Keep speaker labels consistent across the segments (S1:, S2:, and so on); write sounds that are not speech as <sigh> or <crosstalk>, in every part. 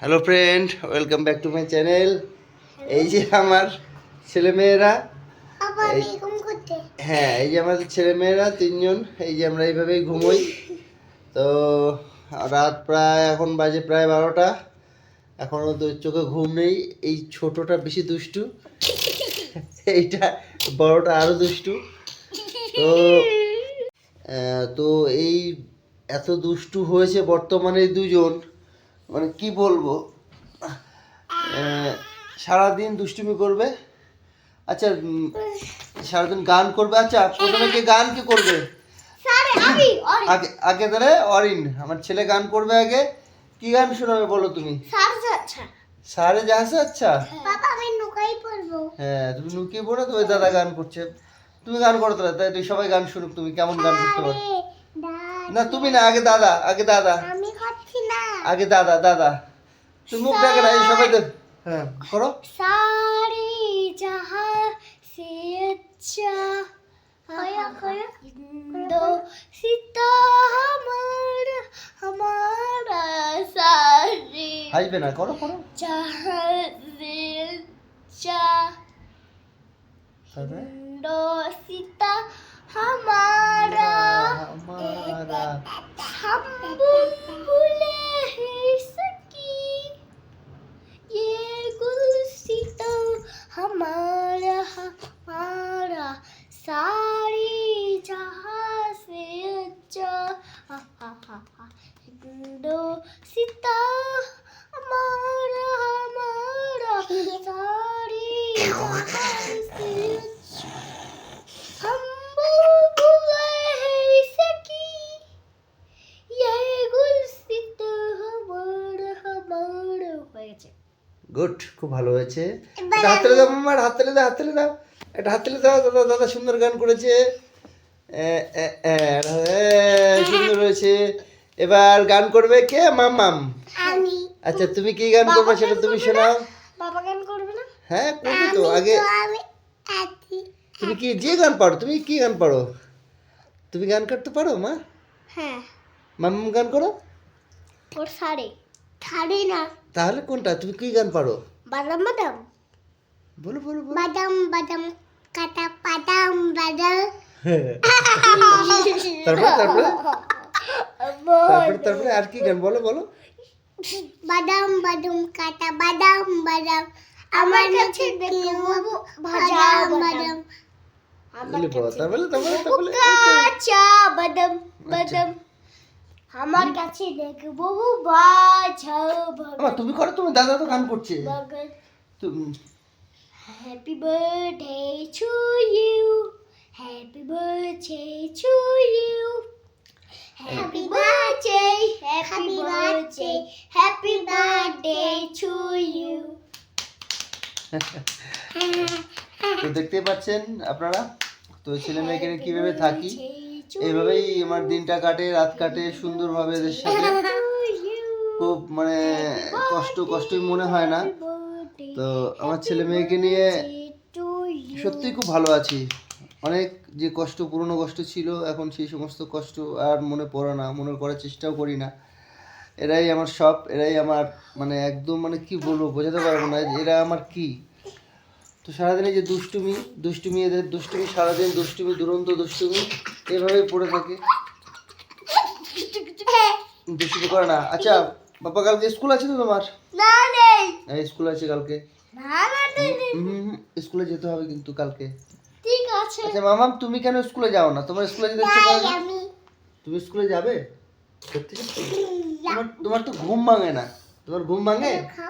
S1: Hello friend welcome back to my channel এই যে আমার ছেলেমেয়েরা হ্যাঁ এই যে আমাদের ছেলেমেয়েরা তিনজন এই যে আমরা এইভাবেই ঘুমোই। তো রাত প্রায় এখন বাজে প্রায় বারোটা। এখনও তো চোখে ঘুম নেই। এই ছোটটা বেশি দুষ্টু। এইটা বড়টা আরও দুষ্টু। তো তো এই এত দুষ্টু হয়েছে বর্তমানে দুজন। মানে কি বলব? সারাদিন দুষ্টুমি করবে? আচ্ছা সারাদিন গান করবে? আচ্ছা প্রথমে কে গান কে করবে? আগে আগে তাহলে অরিন আমার ছেলে গান করবে আগে। কি গান শোনাবে বলো তুমি?
S2: আচ্ছা।
S1: সারে আচ্ছা?
S2: আমি নৌকাই পড়ব।
S1: হ্যাঁ তুমি লুকিয়ে পড়ো তো দাদা গান করছে। তুমি গান করো তাহলে তাই সবাই গান শুনুক তুমি কেমন গান করতে পারো? না তুমি না আগে দাদা আগে দাদা। আগে দাদা দাদা তুমি মুখ দেখে না এই সবাই দেখ হ্যাঁ করো
S2: सारे जहां से अच्छा दो सीता हमारा हमारा सारे
S1: হাসবে না করো করো
S2: जहां से अच्छा সীতা মারা মারা
S1: গুড খুব ভালো হয়েছে। হাতলে দাও মামার হাতলে দাও হাতলে দাও। এটা হাতলে দাও দাদা দাদা সুন্দর গান করেছে। সুন্দর হয়েছে। এবার গান করবে কে? মামাম
S2: আমি।
S1: আচ্ছা তুমি কি গান করবে সেটা তুমি শোনাও।
S2: বাবা গান করবে না?
S1: হ্যাঁ করবি তো আগে। তুমি কি যে গান পারো তুমি কি গান পারো? তুমি গান করতে পারো মা?
S2: হ্যাঁ।
S1: মামাম গান করো।
S2: ওর সাড়ে সাড়ে না।
S1: তাহলে কোনটা? তুমি কি গান পারো?
S2: বাদাম বাদাম।
S1: বলো বলো বলো।
S2: বাদাম বাদাম কাটা বাদাম বাদাম।
S1: তারপরে তারপরে? <laughs> তারপরে তারপরে আর কি গান? বলো বলো।
S2: বাদাম বাদাম কাটা বাদাম বাদাম। আমার কাছে দেখো বাদাম বাদাম। কাঁচা বাদাম বাদাম। আমার কাছে দেখব বাজা
S1: আমা, তুমি করো তুমি দাদা তো গান করছে।
S2: Happy birthday to you happy birthday to you happy birthday happy birthday happy birthday to you
S1: তো দেখতে পাচ্ছেন আপনারা? তো ছেলে মেয়েকে নিয়ে কীভাবে থাকি? এইভাবেই আমার দিনটা কাটে রাত কাটে সুন্দরভাবে এদের সাথে। খুব মানে কষ্ট কষ্টই মনে হয় না। তো আমার ছেলে মেয়েকে নিয়ে সত্যিই খুব ভালো আছি। অনেক যে কষ্ট পুরনো কষ্ট ছিল এখন সেই সমস্ত কষ্ট আর মনে পড়ে না মনে করার চেষ্টাও করি না। এরাই আমার সব এরাই আমার মানে একদম মানে কি বলব বোঝাতে পারব না এরা আমার কি। তো সারাদিন এই যে দুষ্টুমি দুষ্টুমি এদের দুষ্টুমি সারাদিন দুষ্টুমি দুরন্ত দুষ্টুমি এভাবেই পড়ে থাকে। দুষ্টুমি করে না। আচ্ছা বাবা কালকে স্কুল আছে তো তোমার?
S2: না নেই।
S1: হ্যাঁ স্কুল আছে কালকে। হুম স্কুলে যেতে হবে কিন্তু কালকে।
S2: ঠিক আছে।
S1: আচ্ছা মামাম তুমি কেন স্কুলে যাও না? তোমার স্কুলে যেতে ইচ্ছে করে তুমি স্কুলে যাবে? সত্যি সত্যি। তোমার তোমার তো ঘুম ভাঙে না। তোমার ঘুম ভাঙে?
S2: খা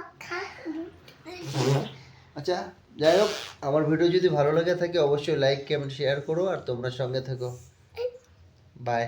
S1: আচ্ছা যাই হোক আমার ভিডিও যদি ভালো লাগে থাকে অবশ্যই লাইক কমেন্ট শেয়ার করো আর তোমরা সঙ্গে থেকো। বাই